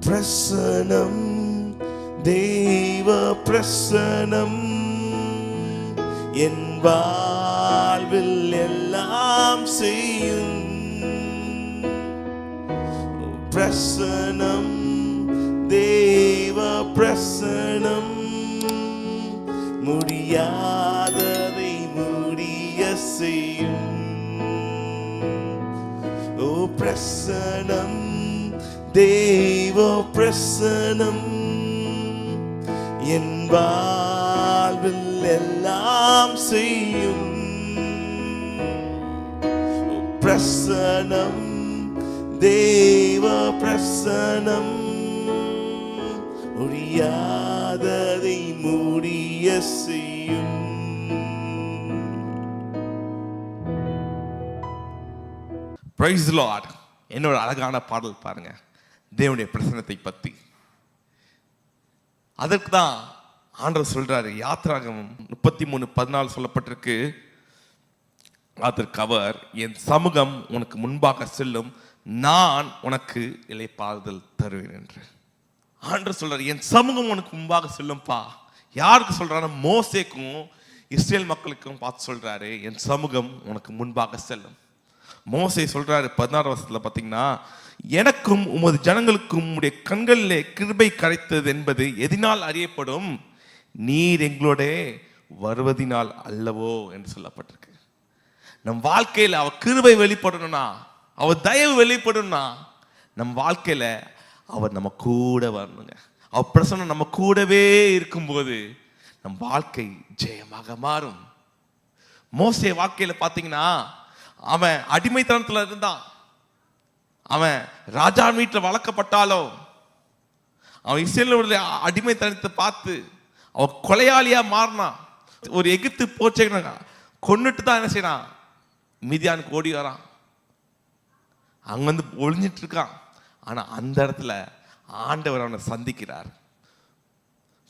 பிரசனம் தெய்வ பிரசனம். என் வாழ்வில் எல்லாம் செய்யும் பிரசனம் தேவ பிரசனம். முடியாததை முடிய செய்யும். ஓ பிரசனம். தேவ பிரசனம் என் வாழ்வில் எல்லாம் செய்யும் பிரசனம் தேவ பிரசனம் முடியாததை முடிய செய்யும். பிரைஸ் லார்ட் என்னோட அழகான பாடல் பாருங்க. தேவனுடைய பிரசனத்தை பற்றி அதற்கு தான் ஆண்டவர் சொல்கிறாரு யாத்ராகமம் முப்பத்தி மூணு பதினாலு சொல்லப்பட்டிருக்கு. அதற்கு அவர் என் சமூகம் உனக்கு முன்பாக செல்லும் நான் உனக்கு இலைப்பாறுதல் தருவேன் என்று. ஆண்டு சொல்றாரு என் சமூகம் உனக்கு முன்பாக செல்லும்பா. யாருக்கு சொல்றாரு மோசேக்கும் இஸ்ரேல் மக்களுக்கும் பார்த்து சொல்றாரு என் சமூகம் உனக்கு முன்பாக செல்லும். மோசை சொல்றாரு பதினாறு வருஷத்துல பார்த்தீங்கன்னா எனக்கும் உமது ஜனங்களுக்கும் உம்முடைய கண்களிலே கிருபை கரைத்தது என்பது எதினால் அறியப்படும். நீர் எங்களோட வருவதினால் அல்லவோ என்று சொல்லப்பட்டிருக்கு. நம் வாழ்க்கையில் அவ கிருபை வெளிப்படணும்னா அவ தயவு வெளிப்படணும்னா நம் வாழ்க்கையில அவர் நம்ம கூட வரணுங்க. அவ பிரசனம் நம்ம கூடவே இருக்கும்போது நம் வாழ்க்கை ஜெயமாக மாறும். மோசே வாழ்க்கையில் பார்த்தீங்கன்னா அவன் அடிமைத்தனத்தில் இருந்தான். அவன் ராஜா வீட்டில் வளர்க்கப்பட்டாலோ அவன் இஸ்ரேலுடைய அடிமைத்தனத்தை பார்த்து அவன் கொலையாளியாக மாறினான். ஒரு எகிப்து போச்சே கொன்னுட்டு தான் என்ன செய்யறான்? மிதியானுக்கு ஓடி வரான். அங்கேருந்து வந்து ஒளிஞ்சிட்டு இருக்கான். ஆனால் அந்த இடத்துல ஆண்டவர் அவனை சந்திக்கிறார்.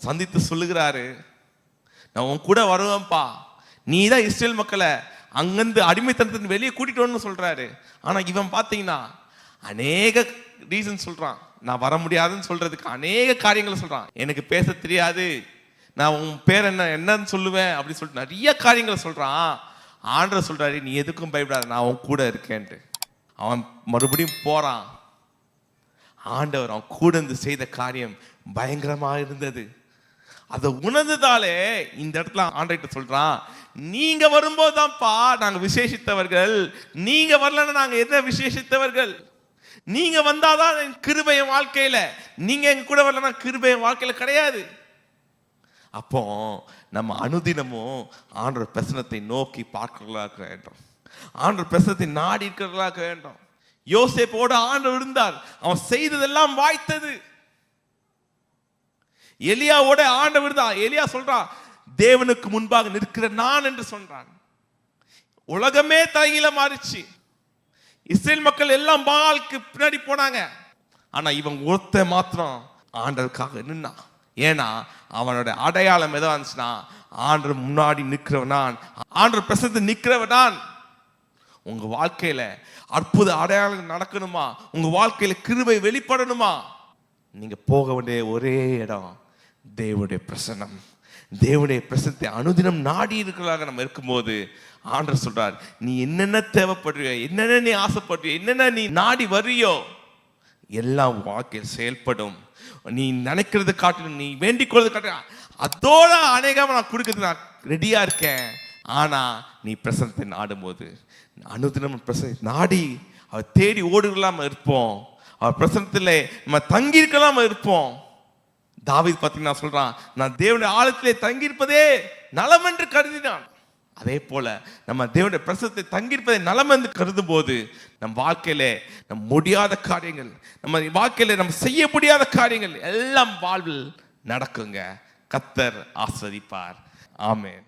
சந்தித்து சொல்லுகிறாரு நான் உன் கூட வருவேன்ப்பா. நீ தான் இஸ்ரேல் மக்களை அங்கிருந்து அடிமைத்தனத்தின் வெளியே கூட்டிட்டு வரணும்னு சொல்கிறாரு ஆனால் இவன் பார்த்தீங்கன்னா அநேக ரீசன் சொல்கிறான் நான் வர முடியாதுன்னு சொல்கிறதுக்கு அநேக காரியங்களை சொல்கிறான் எனக்கு பேச தெரியாது. நான் உன் பேர் என்ன என்னன்னு சொல்லுவேன் அப்படின்னு சொல்லிட்டு நிறைய காரியங்களை சொல்கிறான் ஆண்டரை சொல்கிறாரு நீ எதுக்கும் பயப்படாத நான் அவன் கூட இருக்கேன்ட்டு. அவன் மறுபடியும் போகிறான் ஆண்டவர் அவன் கூட இருந்து செய்த காரியம் பயங்கரமாக இருந்தது. அதை உணர்ந்ததாலே இந்த இடத்துல ஆண்டைகிட்ட சொல்கிறான் நீங்கள் வரும்போது தான்ப்பா நாங்கள் விசேஷித்தவர்கள். நீங்கள் வரலன்னா நாங்கள் என்ன விசேஷித்தவர்கள்? நீங்கள் வந்தால் தான் என் கிருபை வாழ்க்கையில். நீங்கள் எங்கள் எங்க கூட வரலன்னா கிருபை வாழ்க்கையில் கிடையாது. அப்போ நம்ம அனுதினமும் ஆண்டவர் பிரசனத்தை நோக்கி பார்க்கிறவர்களாக இருக்க வேண்டும். ஆண்டவர் பிரசனத்தை நாடி இருக்கிறவர்களாக இருக்க வேண்டும். யோசேப்போடு ஆண்டவர் இருந்தார். அவன் செய்ததெல்லாம் வாய்த்தது. எலியாவோட ஆண்டவர் தான். எலியா சொல்றான் தேவனுக்கு முன்பாக நிற்கிற நான் என்று சொல்றான். உலகமே தலையில மாறிச்சு. இஸ்ரேல் மக்கள் எல்லாம் பாலுக்கு பின்னாடி போனாங்க. ஆனா இவன் ஒருத்த மாத்திரம் ஆண்டருக்காக நின்னான். ஏன்னா அவனோட அடையாளம் எதா இருந்துச்சுன்னா ஆண்டர் முன்னாடி நிற்கிறவன் நான் ஆண்டர் பிரசத்து நிற்கிறவனான் உங்க வாழ்க்கையில அற்புத அடையாளம் நடக்கணுமா? உங்க வாழ்க்கையில கிருபை வெளிப்படணுமா? நீங்க போக வேண்டிய ஒரே இடம் தேவனுடைய பிரசனம் தேவனுடைய பிரசனத்தை அனுதினம் நாடி இருக்கிறதாக நம்ம இருக்கும்போது ஆண்டர் சொல்றார் நீ என்னென்ன தேவைப்படுறியோ என்னென்ன நீ ஆசைப்படுறியோ என்னென்ன நீ நாடி வரியோ எல்லாம் வாழ்க்கையில் செயல்படும். நீ நினைக்கிறது காட்டிலும் நீ வேண்டிக் கொள்வது காட்டிலும் அதோட அநேகமாக நான் கொடுக்கறது நான் ரெடியாக இருக்கேன். ஆனால் நீ பிரசனத்தை நாடும்போது அனுதினம் பிரசன நாடி அவர் தேடி ஓடுகளாம இருப்போம். அவர் பிரசனத்தில் நம்ம தங்கி இருப்போம். தாவித் பார்த்தீங்கன்னா சொல்கிறான் நான் தேவனுடைய ஆழத்திலே தங்கியிருப்பதே நலம் என்று கருதினான். அதே போல நம்ம தேவனுடைய பிரசத்தை தங்கியிருப்பதை நலம் என்று கருதும் போது நம் வாழ்க்கையிலே நம் முடியாத காரியங்கள் நம்ம வாழ்க்கையில நம்ம செய்ய முடியாத காரியங்கள் எல்லாம் வாழ்வில் நடக்குங்க. கத்தர் ஆஸ்வதிப்பார் ஆமே